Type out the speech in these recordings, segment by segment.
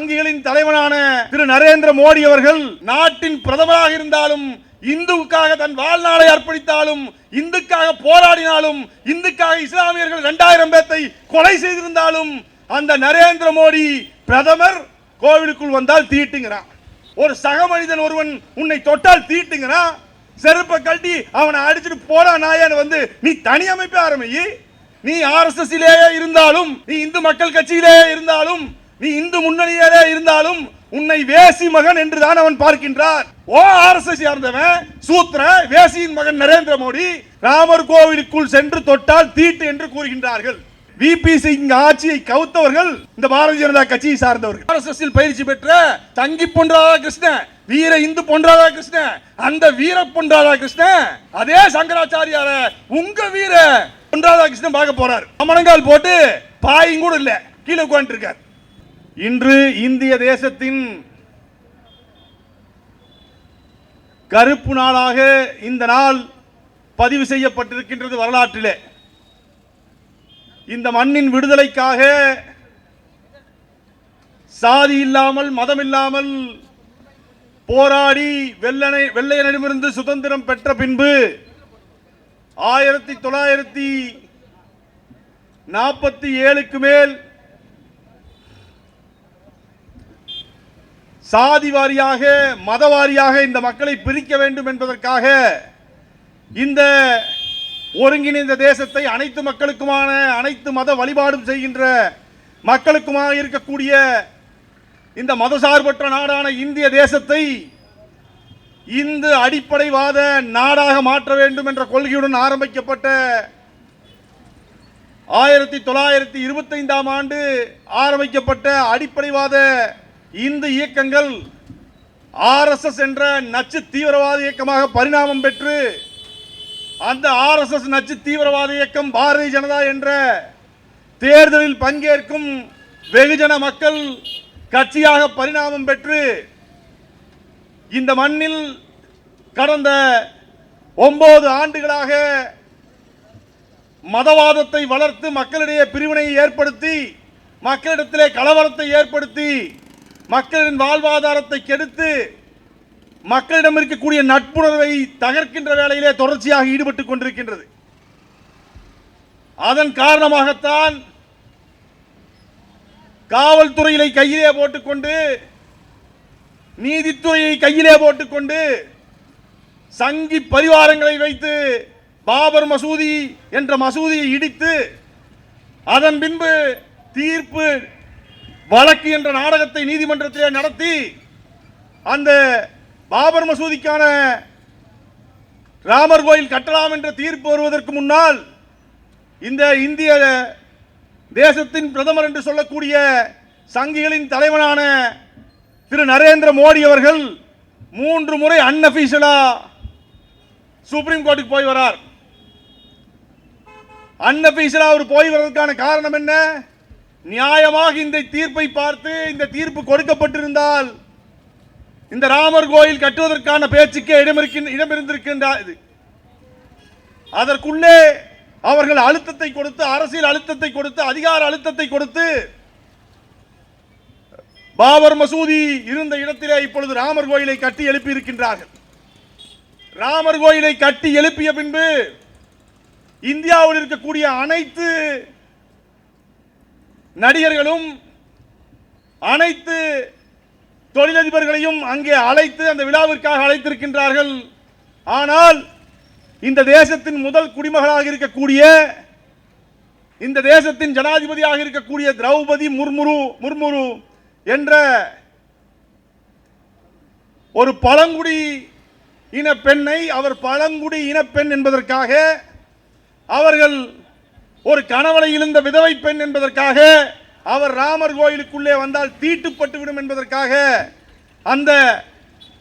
வங்கிகளின் தலைவனான திரு நரேந்திர மோடி அவர்கள் நாட்டின் பிரதமராக இருந்தாலும் இந்துவுக்காக தன் வாழ்நாளை அர்ப்பணித்தாலும் இந்துக்காக போராடினாலும் இந்துக்காக இஸ்லாமியர்கள் இரண்டாயிரம் பேர்த்தை கொலை செய்திருந்தாலும் அந்த நரேந்திர மோடி பிரதமர் கோவிலுக்குள் வந்தால் தீட்டுங்கிறான். ஒரு சக மனிதன் ஒருவன் உன்னை தொட்டால் தீட்டுங்கிறான். செருப்பை கட்டி அவனை அடிச்சுட்டு போடா நாயான்னு வந்து நீ தனி அமைப்பே ஆரம்பி நீ ஆர்எஸ்எஸ்லேயே இருந்தாலும் நீ இந்து மக்கள் கட்சியிலேயே இருந்தாலும் நீ இந்து முன்னணியிலே இருந்தாலும் உன்னை வேசி மகன் என்றுதான் அவன் பார்க்கின்றார் ஓ ஆர்எஸ்எஸ் சார்ந்தவன் சூத்திர வேசியின் மகன் நரேந்திர மோடி ராமர் கோவிலுக்குள் சென்று தொட்டால் தீட்டு என்று கூறுகின்றார்கள். விபி சிங் ஆட்சியை கவுத்தவர்கள் இந்த பாரதிய ஜனதா கட்சியை சார்ந்தவர்கள். ஆர்எஸ்எஸ் பயிற்சி பெற்ற தங்கி பொன் ராதாகிருஷ்ணன் வீர இந்து பொன் ராதாகிருஷ்ணன் அந்த வீர பொன் ராதாகிருஷ்ணன் அதே சங்கராச்சாரியார உங்க வீர பொன் ராதாகிருஷ்ணன் பார்க்க போறார். அமனங்கால் போட்டு பாயும் கூட இல்ல கீழே உட்காந்துருக்கார் இன்று இந்திய தேசத்தின் கருப்பு நாளாக இந்த நாள் பதிவு செய்யப்பட்டிருக்கின்றது வரலாற்றிலே. இந்த மண்ணின் விடுதலைக்காக சாதி இல்லாமல் மதம் இல்லாமல் போராடி வெள்ளனை வெள்ளையனிடமிருந்து சுதந்திரம் பெற்ற பின்பு ஆயிரத்தி தொள்ளாயிரத்தி நாற்பத்தி ஏழுக்கு மேல் சாதி வாரியாக மத வாரியாக இந்த மக்களை பிரிக்க வேண்டும் என்பதற்காக இந்த ஒருங்கிணைந்த தேசத்தை அனைத்து மக்களுக்குமான அனைத்து மத வழிபாடும் செய்கின்ற மக்களுக்குமாக இருக்கக்கூடிய இந்த மதசார்பற்ற நாடான இந்திய தேசத்தை இந்து அடிப்படைவாத நாடாக மாற்ற வேண்டும் என்ற கொள்கையுடன் ஆரம்பிக்கப்பட்ட ஆயிரத்தி தொள்ளாயிரத்தி இருபத்தைந்தாம் ஆண்டு ஆரம்பிக்கப்பட்ட அடிப்படைவாத இந்து இயக்கங்கள் ஆர்எஸ்எஸ் என்ற நச்சு தீவிரவாத இயக்கமாக பரிணாமம் பெற்று அந்த ஆர்எஸ்எஸ் நச்சு தீவிரவாத இயக்கம் பாரதிய ஜனதா என்ற தேர்தலில் பங்கேற்கும் வெகுஜன மக்கள் கட்சியாக பரிணாமம் பெற்று இந்த மண்ணில் கடந்த ஒன்பது ஆண்டுகளாக மதவாதத்தை வளர்த்து மக்களிடையே பிரிவினையை ஏற்படுத்தி மக்களிடத்திலே கலவரத்தை ஏற்படுத்தி மக்களின் வாழ்வாதாரத்தை கெடுத்து மக்களிடம் இருக்கக்கூடிய நட்புணர்வை தகர்க்கின்ற வேலையிலே தொடர்ச்சியாக ஈடுபட்டுக் கொண்டிருக்கின்றது. அதன் காரணமாகத்தான் காவல்துறையிலை கையிலே போட்டுக்கொண்டு நீதித்துறையை கையிலே போட்டுக்கொண்டு சங்கி பரிவாரங்களை வைத்து பாபர் மசூதி என்ற மசூதியை இடித்து அதன் பின்பு தீர்ப்பு வழக்கு என்ற நாடகத்தை நீதிமன்றத்திலே நடத்தி அந்த பாபர் மசூதிக்கான ராமர் கோயில் கட்டலாம் என்ற தீர்ப்பு வருவதற்கு முன்னால் இந்த இந்திய தேசத்தின் பிரதமர் என்று சொல்லக்கூடிய சங்கிகளின் தலைவனான திரு நரேந்திர மோடி அவர்கள் மூன்று முறை அன்அபிஷியலா சுப்ரீம் கோர்ட்டுக்கு போய் வரார். அன்அபிஷியலா அவர் போய் வர்றதுக்கான காரணம் என்ன? நியாயமாக இந்த தீர்ப்பை பார்த்து இந்த தீர்ப்பு கொடுக்கப்பட்டிருந்தால் இந்த ராமர் கோயில் கட்டுவதற்கான பேச்சுக்கே இடமிருக்கின்ற இடமிருந்திருக்கின்ற இது. அதற்குள்ளே அவர்கள் அழுத்தத்தை கொடுத்து அரசியல் அழுத்தத்தை கொடுத்து அதிகார அழுத்தத்தை கொடுத்து பாபர் மசூதி இருந்த இடத்திலே இப்பொழுது ராமர் கோயிலை கட்டி எழுப்பி இருக்கின்றார்கள் ராமர் கோயிலை கட்டி எழுப்பிய பின்பு இந்தியாவில் இருக்கக்கூடிய அனைத்து நடிகர்களும் அனைத்து தொழிலதிபர்களையும் அங்கே அழைத்து அந்த விழாவிற்காக அழைத்திருக்கின்றார்கள். ஆனால் இந்த தேசத்தின் முதல் குடிமகளாக இருக்கக்கூடிய இந்த தேசத்தின் ஜனாதிபதியாக இருக்கக்கூடிய திரௌபதி முர்முரு முர்முரு என்ற ஒரு பழங்குடி இன பெண்ணை அவர் பழங்குடி இனப்பெண் என்பதற்காக அவர்கள் ஒரு கணவனை இழந்த விதவை பெண் என்பதற்காக அவர் ராமர் கோயிலுக்குள்ளே வந்தால் தீட்டுப்பட்டு விடும் என்பதற்காக அந்த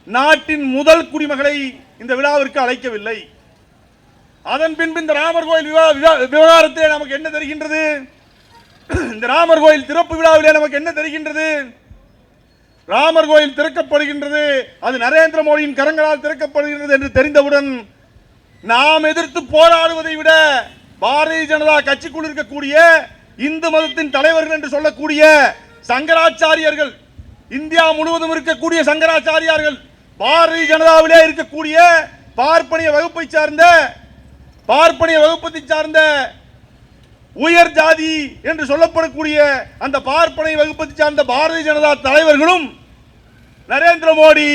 நாட்டின் முதல் குடிமகளை இந்த விழாவிற்கு அழைக்கவில்லை. அதன் பின்பு இந்த ராமர் கோயில் விவா- விவா- விவகாரத்திலே நமக்கு என்ன தெரிகின்றது? இந்த ராமர் கோயில் திறப்பு விழாவிலே நமக்கு என்ன தெரிகின்றது? ராமர் கோயில் திறக்கப்படுகின்றது. அது நரேந்திர மோடியின் கரங்களால் திறக்கப்படுகின்றது என்று தெரிந்தவுடன் நாம் எதிர்த்து போராடுவதை விட பாரதிய ஜனதா கட்சிக்குள் இருக்கக்கூடிய இந்து மதத்தின் தலைவர்கள் என்று சொல்லக்கூடிய சங்கராச்சாரியர்கள் இந்தியா முழுவதும் இருக்கக்கூடிய சங்கராச்சாரியார்கள் பாரதிய ஜனதாவிலே இருக்கக்கூடிய பார்ப்பனிய வகுப்பை சார்ந்த பார்ப்பனிய வகுப்பத்தை சார்ந்த உயர் ஜாதி என்று சொல்லப்படக்கூடிய அந்த பார்ப்பனை வகுப்பத்தை சார்ந்த பாரதிய ஜனதா தலைவர்களும் நரேந்திர மோடி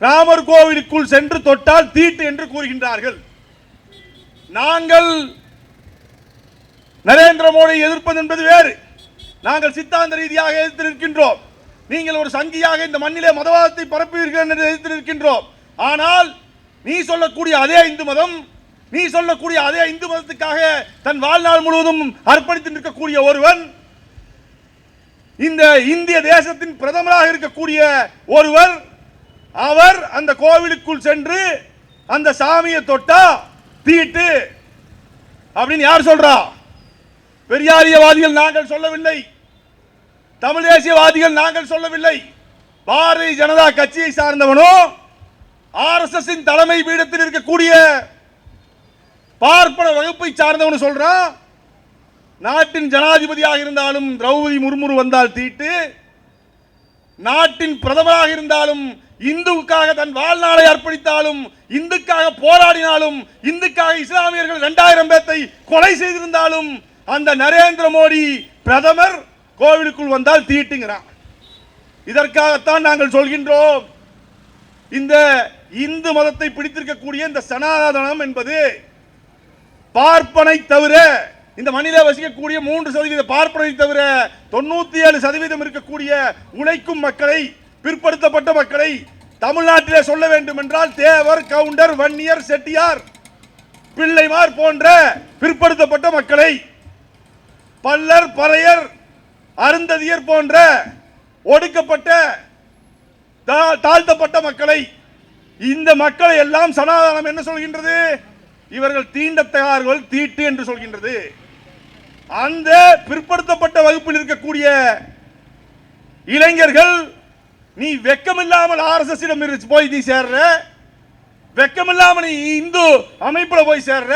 ராமர் கோவிலுக்குள் சென்று தொட்டால் தீட்டு என்று கூறுகின்றார்கள். நாங்கள் நரேந்திர மோடியை எதிர்ப்பது என்பது வேறு. நாங்கள் சித்தாந்த ரீதியாக எதிர்த்து நிற்கின்றோம். நீங்கள் ஒரு சங்கியாக இந்த மண்ணிலே மதவாதத்தை பரப்புவீர்கள் என்று எதிர்த்து நிற்கின்றோம். ஆனால் நீ சொல்லக்கூடிய அதே இந்து மதம் நீ சொல்லக்கூடிய அதே இந்து மதத்துக்காக தன் வாழ்நாள் முழுவதும் அர்ப்பணித்து நிற்கக்கூடிய ஒருவன் இந்த இந்திய தேசத்தின் பிரதமராக இருக்கக்கூடிய ஒருவர் அவர் அந்த கோவிலுக்குள் சென்று அந்த சாமியை தொட்டா தீட்டு அப்படின்னு யார் சொல்றா? பெரியாரியவாதிகள் நாங்கள் சொல்லவில்லை. தமிழ் தேசியவாதிகள் நாங்கள் சொல்லவில்லை. பாரதிய ஜனதா கட்சியை சார்ந்தவனோ ஆர்எஸ்எஸ் தலைமை பீடத்தில் இருக்கக்கூடிய பார்ப்பன வகுப்பை சார்ந்தவனு சொல்றான் நாட்டின் ஜனாதிபதியாக இருந்தாலும் திரௌபதி முர்மு வந்தால் தீட்டு. நாட்டின் பிரதமராக இருந்தாலும் இந்துவுக்காக தன் வாழ்நாளை அர்ப்பணித்தாலும் இந்துக்காக போராடினாலும் இந்துக்காக இஸ்லாமியர்கள் இரண்டாயிரம் பேர்த்தை கொலை செய்திருந்தாலும் அந்த நரேந்திர மோடி பிரதமர் கோவிலுக்குள் வந்தால் தீட்டுங்கிறான். இதற்காகத்தான் நாங்கள் சொல்கின்றோம். இந்த இந்து மதத்தை பிடித்திருக்கக்கூடிய இந்த சனாதனம் என்பது பார்ப்பனை தவிர இந்த மனித வசிக்கக்கூடிய மூன்று சதவீத பார்ப்பனை தவிர தொண்ணூத்தி ஏழு சதவீதம் இருக்கக்கூடிய உழைக்கும் மக்களை பிற்படுத்தப்பட்ட மக்களை தமிழ்நாட்டிலே சொல்ல வேண்டும் என்றால் தேவர் கவுண்டர் வன்னியர் செட்டியார் பிள்ளைமார் போன்ற பிற்படுத்தப்பட்ட மக்களை பல்லர் பறையர் அருந்ததியர் போன்ற ஒடுக்கப்பட்ட தா- தாழ்த்தப்பட்ட மக்களை இந்த மக்களை எல்லாம் சனாதனம் என்ன சொல்கின்றது? இவர்கள் தீண்டத்தகார்கள் தீட்டு என்று சொல்கின்றது. அந்த பிற்படுத்தப்பட்ட வகுப்பில் இருக்கக்கூடிய இளைஞர்கள் நீ வெக்கமில்லாமல் ஆர்எஸ்எஸ் போய் நீ சேர்ற வெக்கமில்லாமல் நீ இந்து அமைப்பில் போய் சேர்ற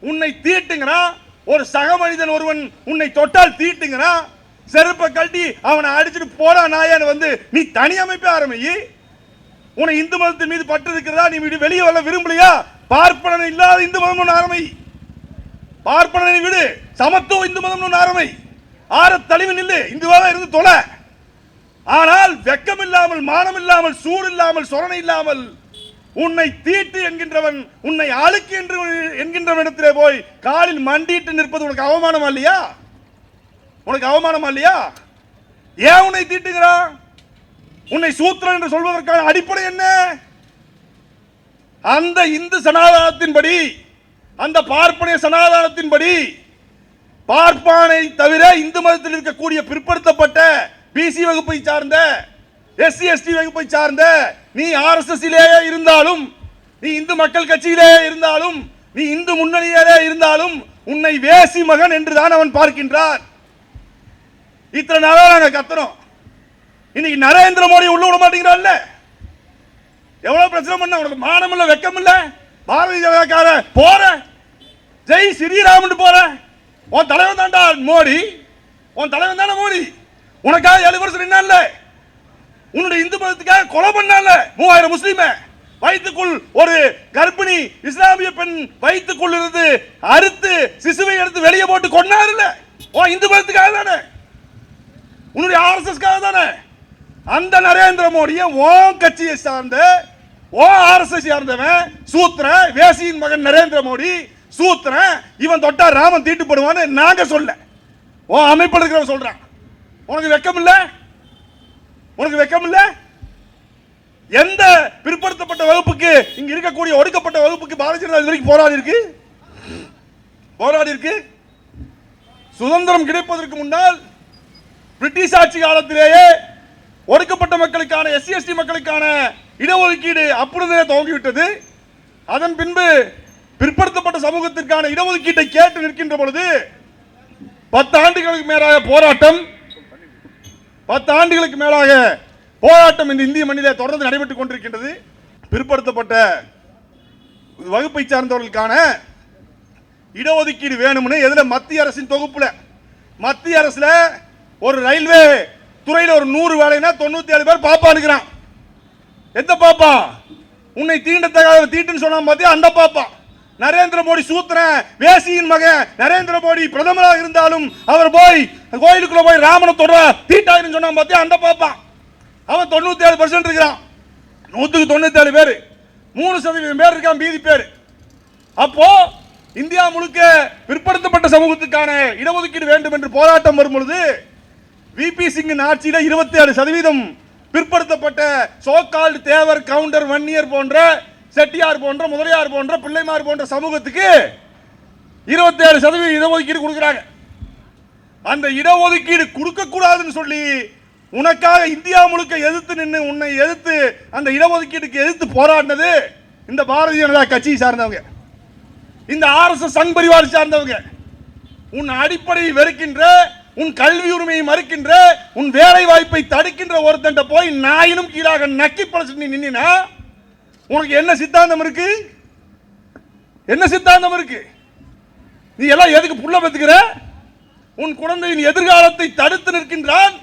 உன்னை தீட்டுங்கிறான் ஒரு சக மனிதன் ஒருவன் உன்னை தொட்டால் தீட்டுங்கிறான் செருப்பை கழட்டி அவனை அடிச்சுட்டு போடா நாயான்னு வந்து நீ தனி அமைப்பே ஆரம்பி உன்னை இந்து மதத்தின் மீது பற்று இருக்கிறதா நீ விடு வெளியே வர விரும்பலையா? பார்ப்பனன் இல்லாத இந்து மதம் ஒன்று ஆரம்பி. பார்ப்பனனை விடு சமத்துவ இந்து மதம் ஒன்று ஆரம்பி. ஆற தழிவு நில்லு இந்துவாக இருந்து தொலை ஆனால் வெக்கம் இல்லாமல் மானம் இல்லாமல் சூடு இல்லாமல் சொரணை இல்லாமல் உன்னை தீட்டு என்கின்றவன் உன்னை அழுக்கு என்று என்கின்றவன் இடத்திலே போய் காலில் மண்டிட்டு நிற்பது உனக்கு அவமானமா இல்லையா? உனக்கு அவமானமா இல்லையா? ஏன் உன்னை தீட்டுகிறான்? உன்னை சூத்திரன் என்று சொல்வதற்கான அடிப்படை என்ன? அந்த இந்து சனாதனத்தின்படி அந்த பார்ப்பனிய சனாதனத்தின்படி பார்ப்பானை தவிர இந்து மதத்தில் இருக்கக்கூடிய பிற்படுத்தப்பட்ட பிசி வகுப்பை சார்ந்த எஸ்சி எஸ்டி வகுப்பை சார்ந்த நீ ஆர்எஸ்எஸ்லேயே இருந்தாலும் நீ இந்து மக்கள் கட்சியிலேயே இருந்தாலும் நீ இந்து முன்னணியிலே இருந்தாலும் உன்னை வேசி மகன் என்றுதான் அவன் பார்க்கின்றான். இத்தனை நாளா நாங்க கத்துறோம். இன்னைக்கு நரேந்திர மோடி உள்ள விட மாட்டேங்கிறான்ல. எவ்வளவு பிரச்சனை பண்ண உனக்கு மானம் இல்ல வெக்கம் இல்ல பாரதிய ஜனதாக்கார போற. ஜெய் ஸ்ரீராமன் போற. உன் தலைவன் தான்டா மோடி. உன் தலைவன் தானே மோடி. உனக்காக ஏழு வருஷம் நின்னான்ல. உன்னுடைய இந்து மதத்துக்காக கொலை பண்ணால மூவாயிரம் முஸ்லீம வயிற்றுக்குள் ஒரு கர்ப்பிணி இஸ்லாமிய பெண் வயிற்றுக்குள் இருந்து அறுத்து சிசுவை எடுத்து வெளியே போட்டு கொண்டாருல ஓ இந்து மதத்துக்காக தானே? உன்னுடைய ஆர்எஸ்எஸ்க்காக தானே? அந்த நரேந்திர மோடியை ஓன் கட்சியை சார்ந்த ஓ ஆர்எஸ்எஸ் சார்ந்தவன் சூத்திரன் வேசியின் மகன் நரேந்திர மோடி சூத்திரன் இவன் தொட்டா ராமன் தீட்டுப்படுவான்னு நாங்க சொல்ல. ஓ அமைப்பு இருக்கிறவன் சொல்றான். உனக்கு வெக்கம் இல்லை உனக்கு வெக்கம் இல்ல? எந்த பிற்படுத்தப்பட்ட வகுப்புக்கு இங்க இருக்கக்கூடிய ஒடுக்கப்பட்ட வகுப்புக்கு பாரதிய ஜனதா வரைக்கும் போராடி இருக்கு? போராடி இருக்கு? சுதந்திரம் கிடைப்பதற்கு முன்னால் பிரிட்டிஷ் ஆட்சி காலத்திலேயே ஒடுக்கப்பட்ட மக்களுக்கான எஸ்சி எஸ்டி மக்களுக்கான இடஒதுக்கீடு அப்பொழுதே துவங்கிவிட்டது. அதன் பின்பு பிற்படுத்தப்பட்ட சமூகத்திற்கான இடஒதுக்கீட்டை கேட்டு நிற்கின்ற பொழுது பத்து ஆண்டுகளுக்கு மேலாக போராட்டம் பத்து ஆண்டுகளுக்கு மேலாக போராட்டம் இந்த இந்திய மண்ணிலே தொடர்ந்து நடைபெற்றுக் கொண்டிருக்கின்றது. பிற்படுத்தப்பட்ட வகுப்பை சார்ந்தவர்களுக்கான இடஒதுக்கீடு வேணும்னு எதில் மத்திய அரசின் தொகுப்பில்? மத்திய அரசில் ஒரு ரயில்வே துறையில் ஒரு நூறு வேலைன்னா தொண்ணூற்றி ஏழு பேர் பாப்பா இருக்கிறான். எந்த பாப்பா? உன்னை தீண்டத்தகாத தீட்டுன்னு சொன்னால் பார்த்தியா அந்த பாப்பா. நரேந்திர மோடி சூத்திரன் வேசியின் மகன் நரேந்திர மோடி பிரதமராக இருந்தாலும் அவர் போய் கோயிலுக்குள்ள போய் ராமனை தொடர தீட்டாயிரம் சொன்னா பாத்தியா? அந்த பார்ப்பான் அவன் தொண்ணூத்தி ஏழு பர்சன்ட் இருக்கிறான். நூத்துக்கு தொண்ணூத்தி ஏழு பேர். மூணு சதவீதம் பேர் இருக்கான் மீதி பேர். அப்போ இந்தியா முழுக்க பிற்படுத்தப்பட்ட சமூகத்துக்கான இடஒதுக்கீடு வேண்டும் என்று போராட்டம் வரும் பொழுது விபி சிங்கின் ஆட்சியில இருபத்தி ஏழு சதவீதம் பிற்படுத்தப்பட்ட சோகால்டு தேவர் கவுண்டர் வன்னியர் போன்ற செட்டியார் போன்ற முதலியார் போன்ற பிள்ளைமார் போன்ற சமூகத்துக்கு இருபத்தி ஏழு சதவீதம் இடஒதுக்கீடு கொடுக்குறாங்க. அந்த இடஒதுக்கீடு கொடுக்கக்கூடாதுன்னு சொல்லி உனக்காக இந்தியா முழுக்க எதிர்த்து நின்று உன்னை எதிர்த்து அந்த இடஒதுக்கீடுக்கு எதிர்த்து போராடினது இந்த பாரதிய ஜனதா கட்சியை சார்ந்தவங்க. இந்த ஆர்எஸ்எஸ் சங் பரிவார் சார்ந்தவங்க. உன் அடிப்படையை வெறுக்கின்ற உன் கல்வி உரிமையை மறுக்கின்ற உன் வேலை வாய்ப்பை தடுக்கின்ற ஒருத்தன் போய் நாயினும் கீழாக நக்கி பழச்சு நீ நின்னா உனக்கு என்ன சித்தாந்தம் இருக்கு? என்ன சித்தாந்தம் இருக்கு? நீ எல்லாம் எதுக்கு புள்ள பெத்துக்கிற? உன் குழந்தையின் எதிர்காலத்தை தடுத்து நிற்கின்றான்.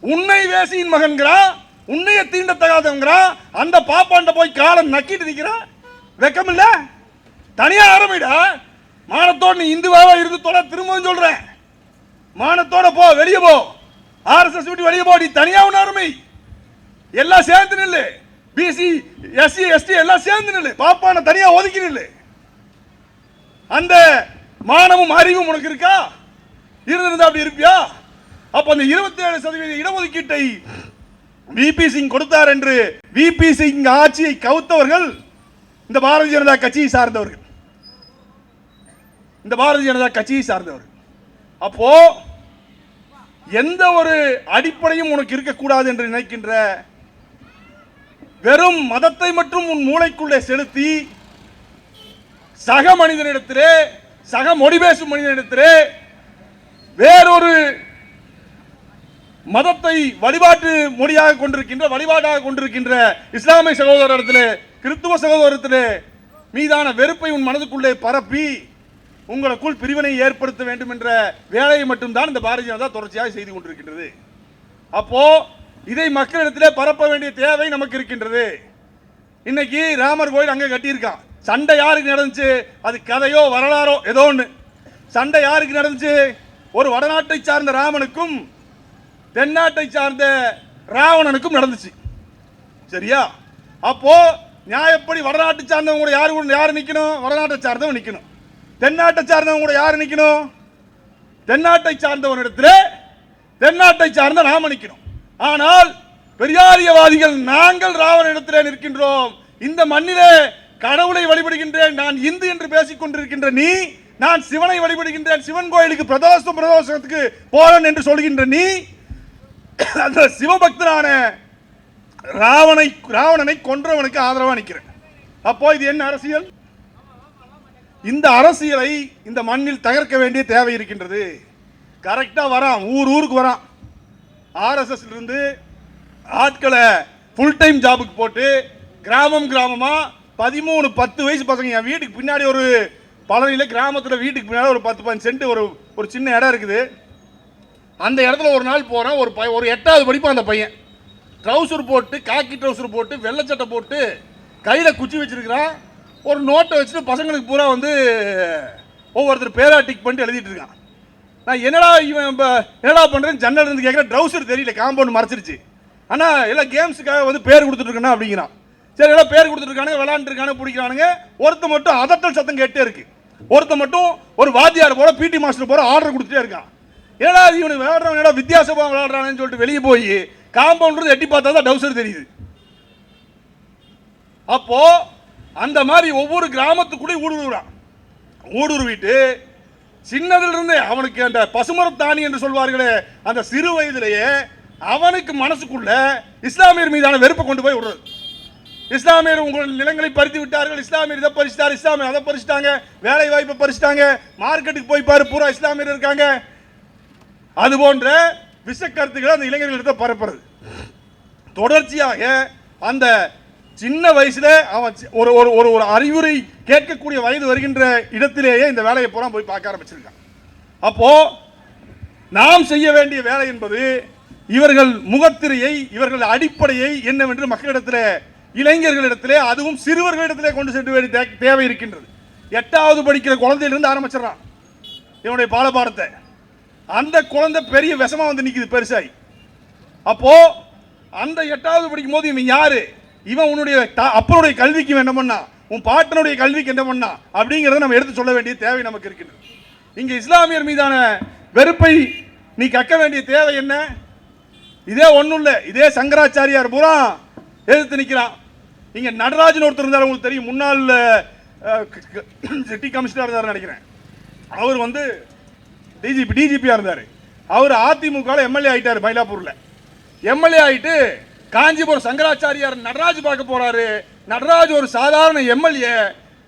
உன்னை வேசியின் மகன்கிறான். உன்னைய தீண்டத்தகாதவங்கிறான். அந்த பாப்பாண்ட போய் காலம் நக்கிட்டு நிற்கிறான் வெக்கம் இல்ல தனியா ஆரம்பிடா. மானத்தோடு நீ இந்துவாவா இருந்து தொட திரும்பவும் சொல்றேன் மானத்தோட போ வெளியே போ. ஆர்எஸ்எஸ் விட்டு வெளியே போ நீ தனியா ஒன்று ஆரம்பி. எல்லாம் சேர்ந்து நில்லு. பிசி எஸ்சி எஸ்டி எல்லாம் சேர்ந்து நில்லு. பாப்பான தனியா ஒதுக்கி நில்லு. அந்த மானமும் அறிவும் உனக்கு இருக்கா? இருந்திருந்தா அப்படி இருப்பியா? அப்ப அந்த இருபத்தி ஏழு சதவீத இடஒதுக்கீட்டை விபி சிங் கொடுத்தார் என்று விபி சிங் ஆட்சியை கவுத்தவர்கள் இந்த பாரதிய ஜனதா கட்சியை சார்ந்தவர்கள். இந்த பாரதிய ஜனதா கட்சியை சார்ந்தவர்கள். அப்போ எந்த ஒரு அடிப்படையும் உனக்கு இருக்கக்கூடாது என்று நினைக்கின்ற வெறும் மதத்தை மட்டும் உன் மூளைக்குள்ளே செலுத்தி சக மனிதனிடத்திலே சக மொழி பேசும் மனிதனிடத்திலே வேறொரு மதத்தை வழிபாட்டு மொழியாக கொண்டிருக்கின்ற வழிபாடாக கொண்டிருக்கின்ற இஸ்லாமிய சகோதரத்திலே கிறிஸ்துவ சகோதரத்திலே மீதான வெறுப்பை உன் மனதுக்குள்ளே பரப்பி உங்களுக்குள் பிரிவினை ஏற்படுத்த வேண்டும் என்ற வேலையை மட்டும்தான் இந்த பாரதிய ஜனதா தொடர்ச்சியாக செய்து கொண்டிருக்கின்றது. அப்போ இதை மக்களிடத்திலே பரப்ப வேண்டிய தேவை நமக்கு இருக்கின்றது. இன்னைக்கு ராமர் கோயில் அங்கே கட்டியிருக்கான். சண்டை யாருக்கு நடந்துச்சு? அது கதையோ வரலாறோ ஏதோ ஒன்று சண்டை யாருக்கு நடந்துச்சு? ஒரு வடநாட்டை சார்ந்த ராமனுக்கும் தென்னாட்டை சார்ந்த ராவணனுக்கும் நடந்துச்சு. சரியா? அப்போ நியாயப்படி வடநாட்டை சார்ந்தவங்க கூட யாரு கூட யார் நிற்கணும் வடநாட்டை சார்ந்தவன் நிற்கணும் தென்னாட்டை சார்ந்தவங்க கூட யார் நிற்கணும் தென்னாட்டை சார்ந்தவனிடத்துல தென்னாட்டை சார்ந்த நாம நிற்கணும் ஆனால் பெரியாரியவாதிகள் நாங்கள் ராவனிடத்திலே நிற்கின்றோம். இந்த மண்ணிலே கடவுளை வழிபடுகின்றேன் நான் இந்து என்று பேசிக் கொண்டிருக்கின்ற நீ நான் சிவனை வழிபடுகின்றேன் சிவன் கோயிலுக்கு பிரதோஷம் பிரதோஷத்துக்கு போறேன் என்று சொல்கின்ற நீ அந்த சிவபக்தனான ராவனை ராவணனை கொன்றவனுக்கு ஆதரவாக நிற்கிறேன். அப்போ இது என்ன அரசியல்? இந்த அரசியலை இந்த மண்ணில் தகர்க்க வேண்டிய தேவை இருக்கின்றது. கரெக்டாக வரான் ஊர் ஊருக்கு வரான். ஆர்எஸ்எஸ்லேருந்து ஆட்களை ஃபுல் டைம் ஜாபுக்கு போட்டு கிராமம் கிராமமாக பதிமூணு பத்து வயசு பசங்க என் வீட்டுக்கு பின்னாடி ஒரு பழனியில் கிராமத்தில் வீட்டுக்கு பின்னாடி ஒரு பத்து பதினஞ்சு சென்ட் ஒரு ஒரு சின்ன இடம் இருக்குது. அந்த இடத்துல ஒரு நாள் போகிறேன் ஒரு பையன் ஒரு எட்டாவது படிப்பான் அந்த பையன். ட்ரௌசர் போட்டு காக்கி ட்ரௌசர் போட்டு வெள்ளை சட்டை போட்டு கையில் குச்சி வச்சிருக்கிறான். ஒரு நோட்டை வச்சுட்டு பசங்களுக்கு பூரா வந்து ஒவ்வொருத்தர் பேரா டிக் பண்ணிட்டு எழுதிட்டு இருக்கான். நான் என்னடா இவன் இப்போ என்னடா பண்ணுறேன்னு ஜன்னல் இருந்து கேட்குறேன் ட்ரௌசர் தெரியல காம்பவுண்ட் மறைச்சிருச்சு. ஆனால் எல்லாம் கேம்ஸுக்காக வந்து பேர் கொடுத்துட்ருக்கேன்னா அப்படிங்கிறான். சரி எல்லாம் பேர் கொடுத்துருக்கானுங்க விளாண்டுருக்கானு பிடிக்கிறானுங்க. ஒருத்த மட்டும் அதட்டல் சத்தம் கேட்டே இருக்கு. ஒருத்த மட்டும் ஒரு வாத்தியார் போல பிடி மாஸ்டர் போல ஆர்டர் கொடுத்துட்டே இருக்கான். ஏடா இவனுக்கு விளையாடுறவன் ஏடா வித்தியாசமாக விளையாடுறானு சொல்லிட்டு வெளியே போய் காம்பவுண்ட் எட்டி பார்த்தா தான் டவுசர் தெரியுது. அப்போ அந்த மாதிரி ஒவ்வொரு கிராமத்துக்குள்ளே ஊடுருவான் ஊடுருவிட்டு சின்னதிலிருந்தே அவனுக்கு அந்த பசுமரத்தாணி என்று சொல்வார்களே அந்த சிறு வயதிலேயே அவனுக்கு மனசுக்குள்ள இஸ்லாமியர் மீதான வெறுப்பை கொண்டு போய் விடுறது. இஸ்லாமியர் உங்கள் நிலங்களை பறித்து விட்டார்கள் இஸ்லாமியர் இதை பறிச்சிட்டார் இஸ்லாமியர் அதை பறிச்சிட்டாங்க வேலை வாய்ப்பை பறிச்சிட்டாங்க மார்க்கெட்டுக்கு போய் பாரு பூரா இஸ்லாமியர் இருக்காங்க. அது போன்ற விஷ கருத்துக்களை அந்த இளைஞர்களிடத்தை பரப்புறது. தொடர்ச்சியாக அந்த சின்ன வயசுல அவன் ஒரு ஒரு ஒரு ஒரு அறிவுரை கேட்கக்கூடிய வயது வருகின்ற இடத்திலேயே இந்த வேலையை பூரா போய் பார்க்க ஆரம்பிச்சிருக்கான். அப்போ நாம் செய்ய வேண்டிய வேலை என்பது இவர்கள் முகத்திரையை இவர்கள் அடிப்படையை என்னவென்று மக்களிடத்திலே இளைஞர்களிடத்திலே அதுவும் சிறுவர்களிடத்திலே கொண்டு சென்று வேண்டிய தே- தேவை இருக்கின்றது. எட்டாவது படிக்கிற குழந்தையிலிருந்து ஆரம்பிச்சிடறான் இவனுடைய பாலபாடத்தை. அந்த குழந்தை பெரிய விஷமா வந்து நிற்குது பெருசாய். அப்போ அந்த எட்டாவது படிக்கும் போது இவன் யாரு? இவன் உன்னுடைய அப்பனுடைய கல்விக்கு என்ன பண்ணா? உன் பாட்டனுடைய கல்விக்கு என்ன பண்ணா? அப்படிங்கிறத நம்ம எடுத்து சொல்ல வேண்டிய தேவை நமக்கு இருக்குது இங்கே இஸ்லாமியர் மீதான வெறுப்பை நீ கக்க வேண்டிய தேவை என்ன? இதே ஒன்றும் இல்லை. இதே சங்கராச்சாரியார் பூரா எதிர்த்து நிற்கிறான் இங்கே நடராஜன் ஒருத்தர் இருந்தார் உங்களுக்கு தெரியும். முன்னாள் சிட்டி கமிஷனர் இருந்தார் நினைக்கிறேன். அவர் வந்து டிஜிபி டிஜிபியாக இருந்தார். அவர் அதிமுகவில் எம்எல்ஏ ஆகிட்டார் மயிலாப்பூரில். எம்எல்ஏ ஆயிட்டு காஞ்சிபுரம் சங்கராச்சாரியார் நடராஜ் பார்க்க போறாரு. நடராஜ் ஒரு சாதாரண எம்எல்ஏ.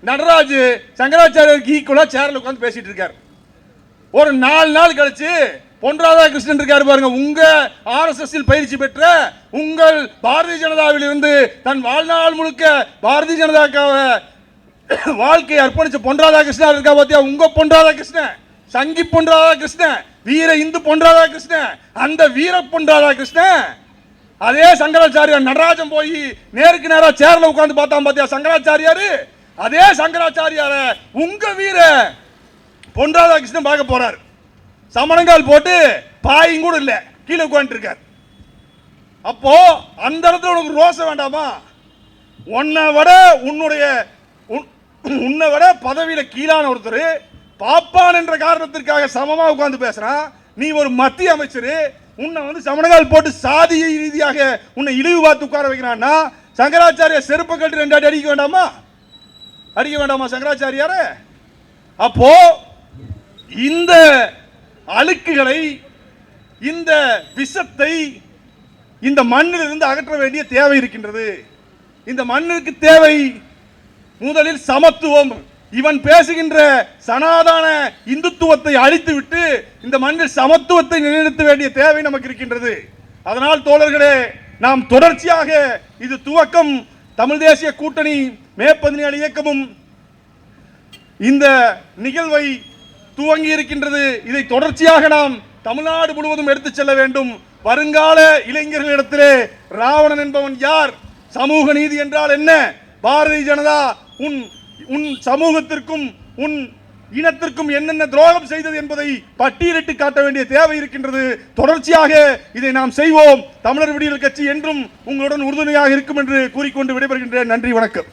நடராஜ் சங்கராச்சாரியருக்கு ஈக்குவலா சேர்ல உட்காந்து பேசிட்டு இருக்காரு. ஒரு நாலு நாள் கழிச்சு பொன் ராதாகிருஷ்ணன் இருக்காரு பாருங்க. உங்க ஆர்எஸ்எஸ் பயிற்சி பெற்ற உங்கள் பாரதிய ஜனதாவில் இருந்து தன் வாழ்நாள் முழுக்க பாரதிய ஜனதாக்காக வாழ்க்கையை அர்ப்பணிச்ச பொன் ராதாகிருஷ்ணன் இருக்கா பாத்தியா? உங்க பொன் ராதாகிருஷ்ணன். சங்கி பொன் ராதாகிருஷ்ணன். வீர இந்து பொன் ராதாகிருஷ்ணன். அந்த வீர பொன் ராதாகிருஷ்ணன். அதே சங்கராச்சாரியார் நடராஜன் போய் நேருக்கு நேரா சேர்ல உட்காந்து பார்த்தான் பாத்தியா? சங்கராச்சாரியாரு? அதே சங்கராச்சாரியார உங்க வீர பொன் ராதாகிருஷ்ணன் பார்க்க போறாரு. சமணங்கால் போட்டு பாயும் கூட இல்ல. கீழே உட்காந்துட்டு இருக்கார் அப்போ அந்த இடத்துல உனக்கு ரோசம் வேண்டாமா? உன்னை விட உன்னுடைய உன்- உன்னை விட பதவியில கீழான ஒருத்தர் பாப்பான் என்ற காரணத்திற்காக சமமா உட்காந்து பேசுறான். நீ ஒரு மத்திய அமைச்சர் உன்னை வந்து சமணங்கால் போட்டு சாதிய ரீதியாக உன்னை இழிவு பார்த்து உட்கார வைக்கிறான்னா சங்கராச்சாரிய செருப்பு கட்டி ரெண்டு அடி அடிக்க வேண்டாமா? அடிக்க வேண்டாமா சங்கராச்சாரியார? அப்போ இந்த அழுக்குகளை இந்த விஷத்தை இந்த மண்ணிலிருந்து அகற்ற வேண்டிய தேவை இருக்கின்றது. இந்த மண்ணிற்கு தேவை முதலில் சமத்துவம். இவன் பேசுகின்ற சனாதன இந்துத்துவத்தை அழித்துவிட்டு இந்த மண்ணில் சமத்துவத்தை நிலைநிறுத்த வேண்டிய தேவை நமக்கு இருக்கின்றது. அதனால் தோழர்களே நாம் தொடர்ச்சியாக இது துவக்கம் தமிழ் தேசிய கூட்டணி மே பதினேழு இயக்கமும் இந்த நிகழ்வை துவங்கி இருக்கின்றது. இதை தொடர்ச்சியாக நாம் தமிழ்நாடு முழுவதும் எடுத்துச் செல்ல வேண்டும். வருங்கால இளைஞர்களிடத்திலே ராவணன் என்பவன் யார்? சமூக நீதி என்றால் என்ன? பாரதிய ஜனதா உன் உன் சமூகத்திற்கும் உன் இனத்திற்கும் என்னென்ன துரோகம் செய்தது என்பதை பட்டியலிட்டு காட்ட வேண்டிய தேவை இருக்கின்றது. தொடர்ச்சியாக இதை நாம் செய்வோம். தமிழர் விடியல் கட்சி என்றும் உங்களுடன் உறுதுணையாக இருக்கும் என்று கூறிக்கொண்டு விடைபெறுகின்றேன். நன்றி வணக்கம்.